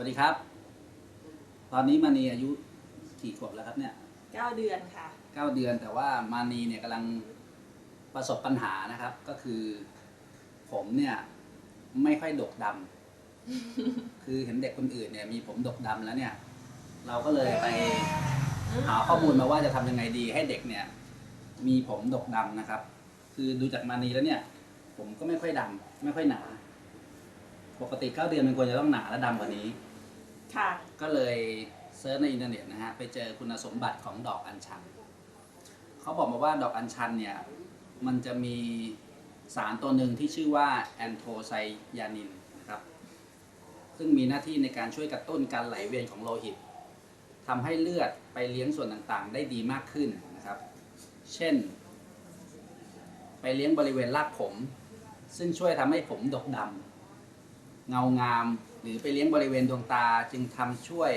วัสดีครับ ตอนนี้มานีอายุกี่ขวบแล้วครับเนี่ยเก้าเดือนค่ะ เก้าเดือนแต่ว่ามานีเนี่ยกำลังประสบปัญหานะครับ ก็คือ ผมเนี่ย ไม่ค่อยดกดำคือเห็นเด็กคนอื่นเนี่ยมีผมดกดำแล้วเนี่ย เราก็เลยไปหาข้อมูลมาว่าจะทำยังไงดี ให้เด็กเนี่ย มีผมดกดำนะครับ คือดูจากมานีแล้วเนี่ย ผมก็ไม่ค่อยดำไม่ค่อยหนา ปกติเก้าเดือนมันควรจะต้องหนาและดำกว่านี้ ค่ะก็เลยเซิร์ชในอินเทอร์เน็ตนะฮะไปเจอคุณสมบัติของดอกอัญชันเขาบอกมาว่าดอกอัญชันเนี่ยมันจะมีสารตัวหนึ่งที่ชื่อว่าแอนโทไซยานินนะครับ ซึ่งมีหน้าที่ในการช่วยกระตุ้นการไหลเวียนของโลหิตทำให้เลือดไปเลี้ยงส่วนต่างๆ ได้ดีมากขึ้นนะครับ เช่น ไปเลี้ยงบริเวณรากผม ซึ่งช่วยทำให้ผมดกดำเงางาม หรือไปเลี้ยงบริเวณดวงตาจึงทำช่วย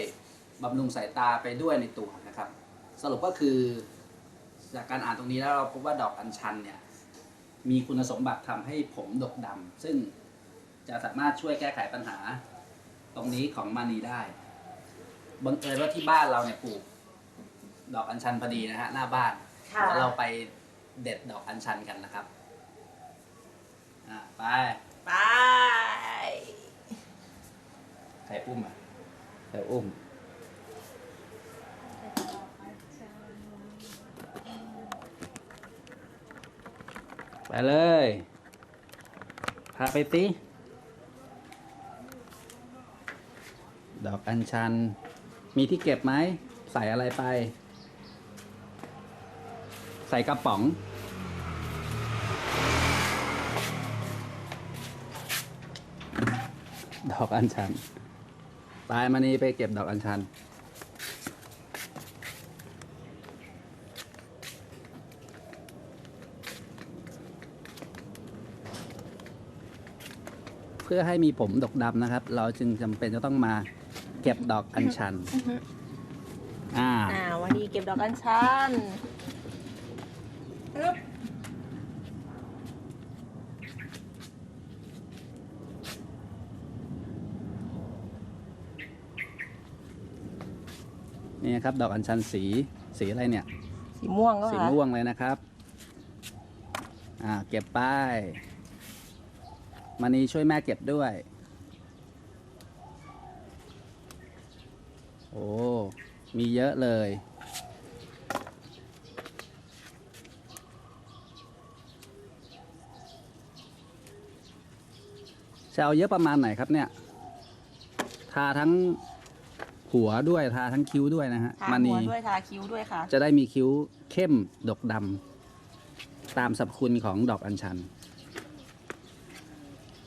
บำรุงสายตาไปด้วยในตัวนะครับ สรุปก็คือจากการอ่านตรงนี้แล้วเราพบว่าดอกอัญชันเนี่ยมีคุณสมบัติทำให้ผมดกดำซึ่งจะสามารถช่วยแก้ไขปัญหาตรงนี้ของมานีได้บังเอิญว่าที่บ้านเราเนี่ยปลูก ดอกอัญชันพอดีนะฮะหน้าบ้านเดี๋ยวเราไปเด็ดดอกอัญชันกันนะครับ อะไป รอุ้มอะใครอุ้มไปเลย พาไปสิดอกอัญชัน มีที่เก็บไหม ใส่อะไรไป ใส่กระป๋อง ดอกอัญชัน ตายมานี่ไปเก็บดอกอัญชัน เพื่อให้มีผมดกดำนะครับ เราจึงจำเป็นจะต้องมาเก็บดอกอัญชันอ่า อ่าวันนี้เก็บดอกอัญชันอึ๊บ นี่ครับดอกอัญชันสีสีอะไรเนี่ย สีม่วงก็สีค่ะม่วงเลยนะครับ อ่าเก็บป้ายมานีช่วยแม่เก็บด้วย โอ้ มีเยอะเลย จะเอาเยอะประมาณไหนครับเนี่ย ทาทั้ง หัวด้วยทาทั้งคิ้วด้วยนะฮะทามาหันีวด้วยทาคิ้วด้วยค่ะ จะได้มีคิ้วเข้มดกดำตามสรรพคุณของดอกอัญชัน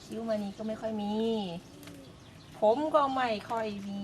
คิ้วมานี้ก็ไม่ค่อยมี ผมก็ไม่ค่อยมี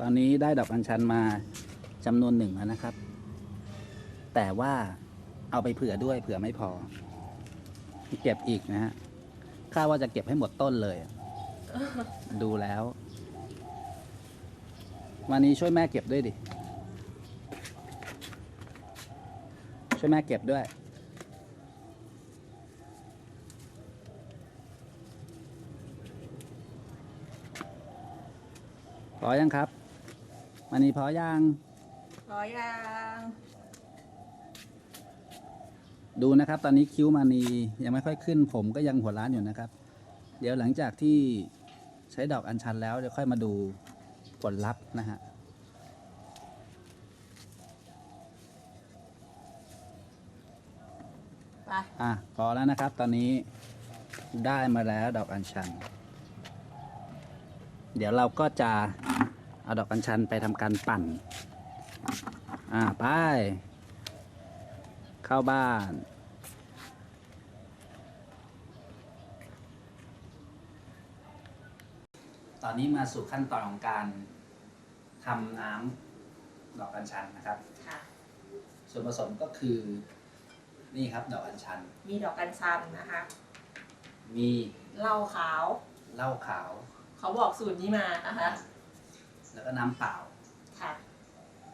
ตอนนี้ได้ดอกอัญชันมาจำนวนหนึ่งแล้วนะครับ แต่ว่าเอาไปเผื่อด้วยเผื่อไม่พอ เก็บอีกนะฮะคาดว่าจะเก็บให้หมดต้นเลย ดูแล้ว วันนี้ช่วยแม่เก็บด้วยดิ ช่วยแม่เก็บด้วย พอยังครับ มันนี้พอยังร้อยยางดูนะครับ ตอนนี้คิ้วมานียังไม่ค่อยขึ้น ผมก็ยังหัวล้านอยู่นะครับ เดี๋ยวหลังจากที่ใช้ดอกอัญชันแล้วเดี๋ยวค่อยมาดูผลลัพธ์นะฮะไปอะพอแล้วนะครับ ตอนนี้ได้มาแล้วดอกอัญชัน เดี๋ยวเราก็จะ เอาดอกอัญชันไปทำการปั่น อ่า ไป เข้าบ้านตอนนี้มาสู่ขั้นตอนของการททำน้ำดอกอัญชันนะครับ ค่ะ ส่วนผสมก็คือ นี่ครับดอกอัญชัน มีดอกกัญชันนะคะ มีเหล้าขาว เหล้าขาว เขาบอกสูตรนี้มานะคะ แล้วก็น้ำเปล่า ค่ะ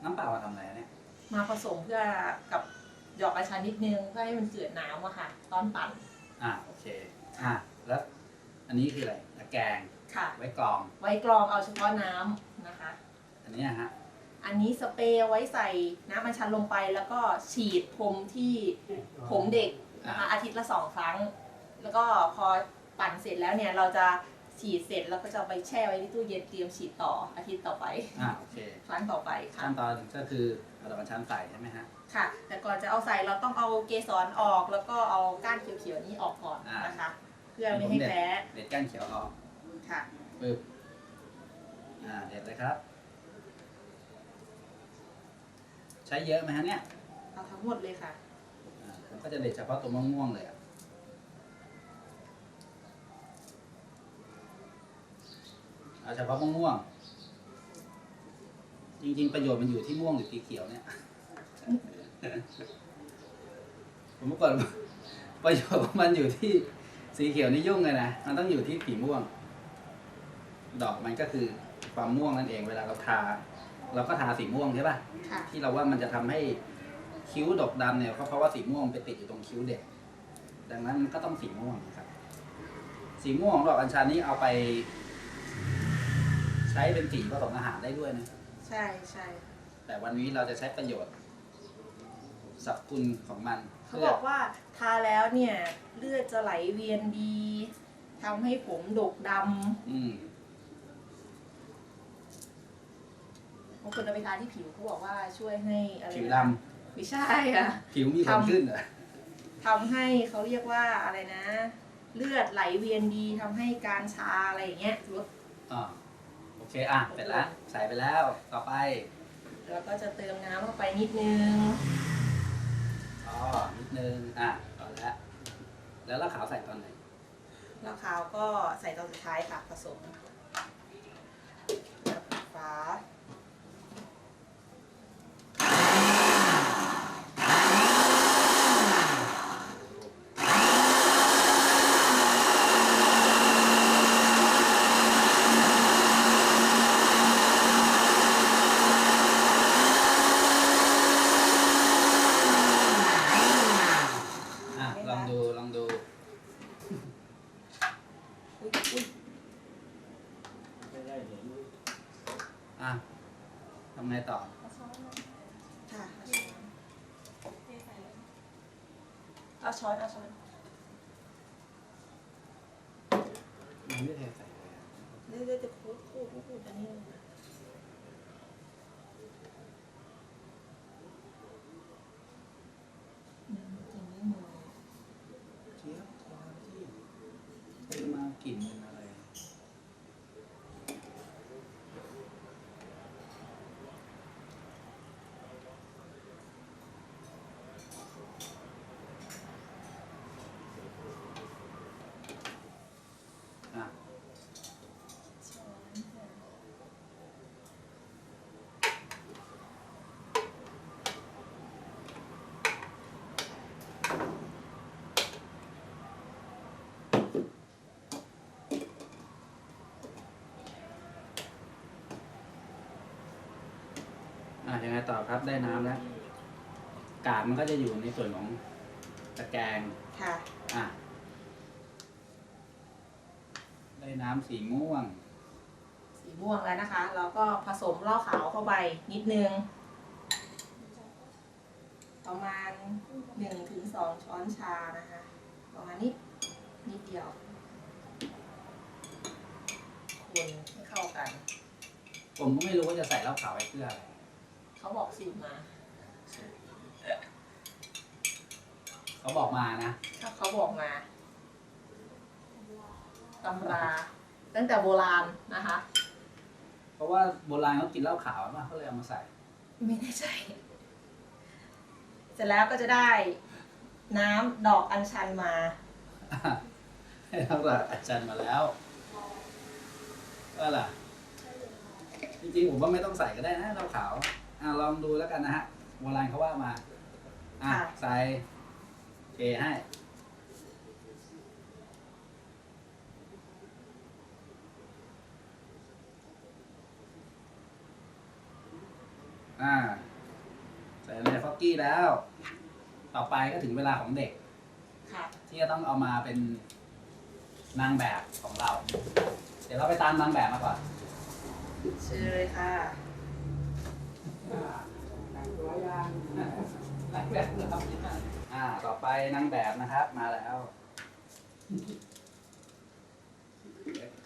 น้ำเปล่ามาทำอะไรเนี่ย มาผสมเพื่อกับดอกกัญชันนิดนึงเพื่อให้มันเกิดน้ำอะค่ะ ตอนปั่นอ่าโอเค อ่าแล้ว อันนี้คืออะไรตะแกรงค่ะ ไว้กรอง ไว้กรองเอาเฉพาะน้ำนะคะ อันเนี้ยฮะ อันนี้สเปรย์ไว้ใส่น้ำอัญชันลงไปแล้วก็ฉีดพรมที่ผมเด็กนะคะอาทิตย์ละสองครั้ง แล้วก็พอปั่นเสร็จแล้วเนี่ยเราจะ ฉีดเสร็จแล้วก็จะเอาไปแช่ไว้ที่ตู้เย็นเตรียมฉีดต่ออาทิตย์ต่อไป อ่าโอเคครั้งต่อไปค่ะ ขั้นตอนก็คือเอาดอกอัญชันใส่ใช่ไหมฮะ ค่ะ แต่ก่อนจะเอาใส่เราต้องเอาเกสรออกแล้วก็เอาก้านเขียวๆนี้ออกก่อนนะคะ เพื่อไม่ให้แพ้เด็ดก้านเขียวออกค่ะ ปึ๊บอ่าเด็ดเลยครับ ใช้เยอะไหมฮะเนี่ยเอาทั้งหมดเลยค่ะ อ่าผมก็จะเด็ดเฉพาะตัวมะม่วงเลยอะ เอาเฉพาะมะม่วง จริงๆ ประโยชน์มันอยู่ที่ม่วงหรือสีเขียวเนี่ย ผมเมื่อก่อนประโยชน์ของมันอยู่ที่สีเขียวนี่ยุ่งเลยนะ มันต้องอยู่ที่สีม่วง ดอกมันก็คือความม่วงนั่นเองเวลาเราทา เราก็ทาสีม่วงใช่ป่ะ ค่ะ ที่เราว่ามันจะทำให้คิ้วดกดำเนี่ยก็เพราะว่าสีม่วงไปติดอยู่ตรงคิ้วเด็ก ดังนั้นมันก็ต้องสีม่วงนะครับ สีม่วงของดอกอัญชันนี้เอาไปใช้เป็นสีผสมอาหารได้ด้วยนะ ใช่ใช่แต่วันนี้เราจะใช้ประโยชน์สรรพคุณของมันเขาเพื่บออกว่าทาแล้วเนี่ยเลือดจะไหลเวียนดีทำให้ผมดกดอืมำบางคนเอาไปทาที่ผิวเขาบอกว่าช่วยให้อะไรนะผิวดไม่ใช่ค่ะำผิวมีผลขึ้นเหรอทำให้เขาเรียกว่าอะไรนะ เลือดไหลเวียนดีทำให้การชาอะไรอย่างเงี้ยลด อ่าโอ เคอะเสร็จแล้วใส่ไปแล้วต่อไปแล้วก็จะเติมน้ำเข้าไปนิดนึง อ๋อนิดนึงอะต่อแล้วแล้วเหล้าขาวใส่ตอนไหนแล้วขาวก็ใส่ตอนสุดท้ายค่ะผสมแล้วปิดฝา อะ ลองดู ลองดู อุ๊ยอุ๊ย อะทำไงต่อ ค่ะ เอาช้อนเอาช้อนมันไม่เทใส่เลยอะเดี๋ยวๆจะคูดคูดคูดอันนี้เลยค่ะอืมอย่างนี้มือ เจี๊ยบเทน้ำที่จะมากลิ่นเป็นอะไร อะ ช้อนค่ะ อะ ยังไงต่อครับได้น้ำแล้ว กากมันก็จะอยู่ในส่วนของตะแกรงค่ะ อะ ได้น้ำสีม่วง สีม่วงแล้วนะคะ เราก็ผสมเหล้าขาวเข้าไปนิดนึง ประมาณหนึ่งถึงสองช้อนชานะคะ ประมาณนี้นิดเดียว คนให้เข้ากัน ผมก็ไม่รู้ว่าจะใส่เหล้าขาวไว้เพื่ออะไร เขาบอกสูตรมาเขาบอกมานะ ถ้าเขาบอกมาตำราตั้งแต่โบราณนะคะ เพราะว่าโบราณเขากินเหล้าขาวมาเขาเลยเอามาใส่ ไม่แน่ใจเสร็จแล้วก็จะได้น้ำดอกอัญชันมาให้เราแบบอาจารย์มาแล้วก็ล่ะ จริงๆผมว่าไม่ต้องใส่ก็ได้นะเหล้าขาว อ่าลองดูแล้วกันนะฮะโบราณเขาว่ามา อะใส่เทให้ อ่า ใส่ในฟอกกี้แล้ว ต่อไปก็ถึงเวลาของเด็ก ค่ะ ที่จะต้องเอามาเป็นนางแบบของเรา เดี๋ยวเราไปตามนางแบบมาก่อน เชิญเลยค่ะ แต่งตัวยาง นางแบบเราอ่า ต่อไปนางแบบนะครับ มาแล้ว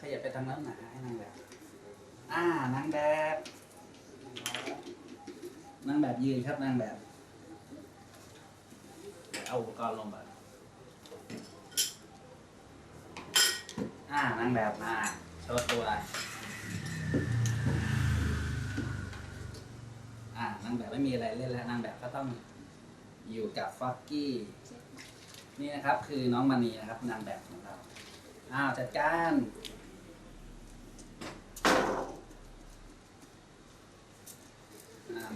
ขยับไปทางนั้นหนาให้นางแบบ อ่านางแบบนางแบบยืนครับนางแบบเอาอุปกรณ์ลงก่อนอ่านางแบบมาโชว์ตัว ไม่มีอะไรเล่นแล้วนางแบบก็ต้องอยู่กับฟอกกี้นี่นะครับคือน้องมณีนะครับนางแบบของเราอ้าวจัดการ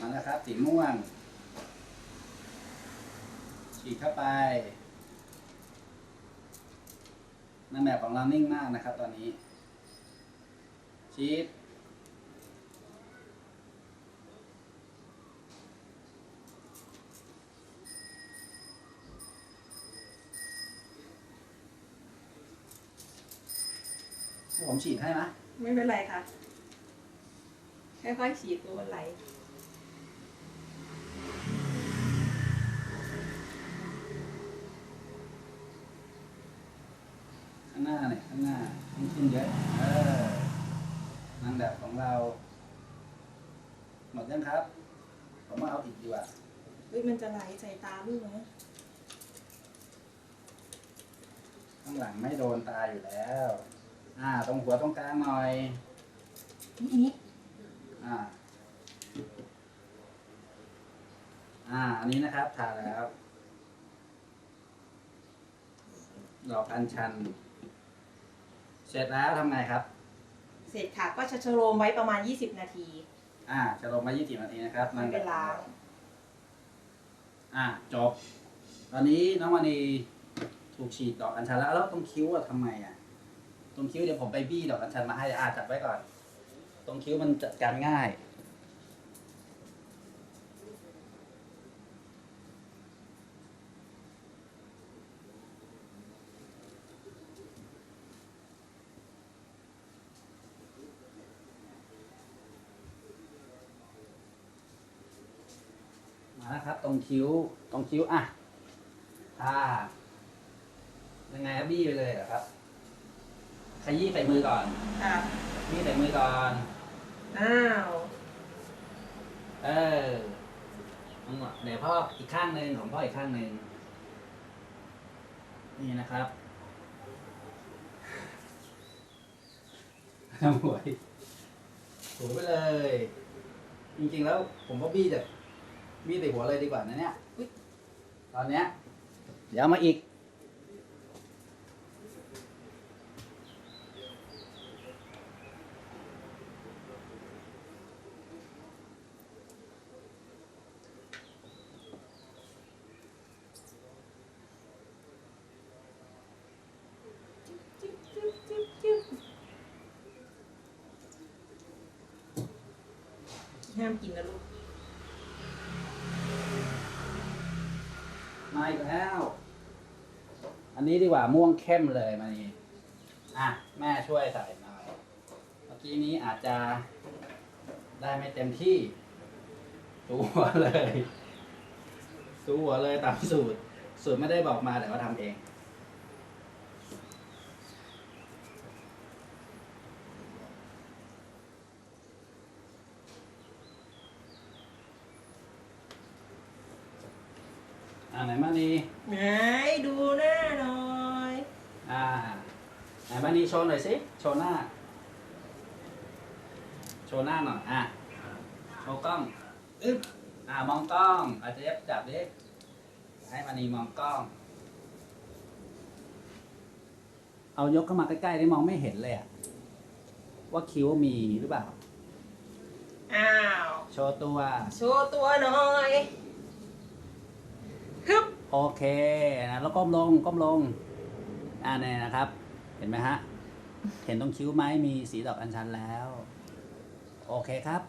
มาแล้วครับสีม่วงฉีดเข้าไปนางแบบของเรานิ่งมากนะครับ ตอนนี้ชีด ผมฉีดให้ไหมไม่เป็นไรค่ะค่อยๆฉีดตัวไหลข้างหน้าเนี่ยข้างหน้าขึ้นขึ้นเยอะเออนางแบบของเรา หมดยังครับ ผมมาเอาอีกดีกว่าเฮ้ยมันจะไหลใส่ตาลูกไหมข้างหลังไม่โดนตาอยู่แล้ว อ่า ตรงหัวตรงกลางหน่อย นี่นี่อ่า อ่า อันนี้นะครับทาแล้ว ดอกอัญชัน เสร็จแล้วทำไงครับ เสร็จค่ะ ก็จะชโลมไว้ประมาณ 20 นาที อ่า จะลงมา 20 นาทีนะครับไม่เป็นล้างอ่า จบ ตอนนี้น้องมณีถูกฉีดดอกอัญชันแล้ว แล้วตรงคิ้วอะทำไงอะ ตรงคิ้วเดี๋ยวผมไปบี้ดอกอัญชันมาให้อาจัดไว้ก่อน ตรงคิ้วมันจัดการง่าย มาแล้วครับ ตรงคิ้วตรงคิ้วอะอ่ายังไงครับบี้ไปเลยเหรอครับ ยี้ใส่มือก่อนค่ะบี้ใส่มือก่อน อ้าวเออเอาหมดเดี๋ยวพ่ออีกข้างหนึ่งของพ่ออีกข้างหนึ่งนี่นะครับทำหวยถูไปเลย จริงๆแล้วผมก็บี้จากบี้ใส่หัวเลยดีกว่านะเนี่ยอุ๊ยตอนเนี้ย เดี๋ยวเอามาอีก จิ๊บจิ๊บจิ๊บจิ๊บ ห้ามกินนะลูก มาอีกแล้ว อันนี้ดีกว่าม่วงเข้มเลยมานี่อะ แม่ช่วยใส่หน่อย เมื่อกี้นี้อาจจะได้ไม่เต็มที่สูหัวเลย สูหัวเลยตามสูตร สูตรไม่ได้บอกมาแต่ว่าทำเอง ไหนมานี่ไหนดูหน้าหน่อยอ่าไหนมานี่โชว์หน่อยสิโชว์หน้า โชว์หน้าหน่อยอะโชว์กล้องอึ๊บอ่ามองกล้องอาจจะเย็บจับดิให้มานีมองกล้อง เอายกเข้ามาใกล้ๆได้มองไม่เห็นเลยอะว่าคิ้วมีหรือเปล่า อ้าว โชว์ตัว โชว์ตัวหน่อยฮึบ โอเคนะแล้วก้มลงก้มลงอ่าเนี่ยนะครับ เห็นไหมฮะ เห็นตรงคิ้วไหมมีสีดอกอัญชันแล้ว โอเคครับ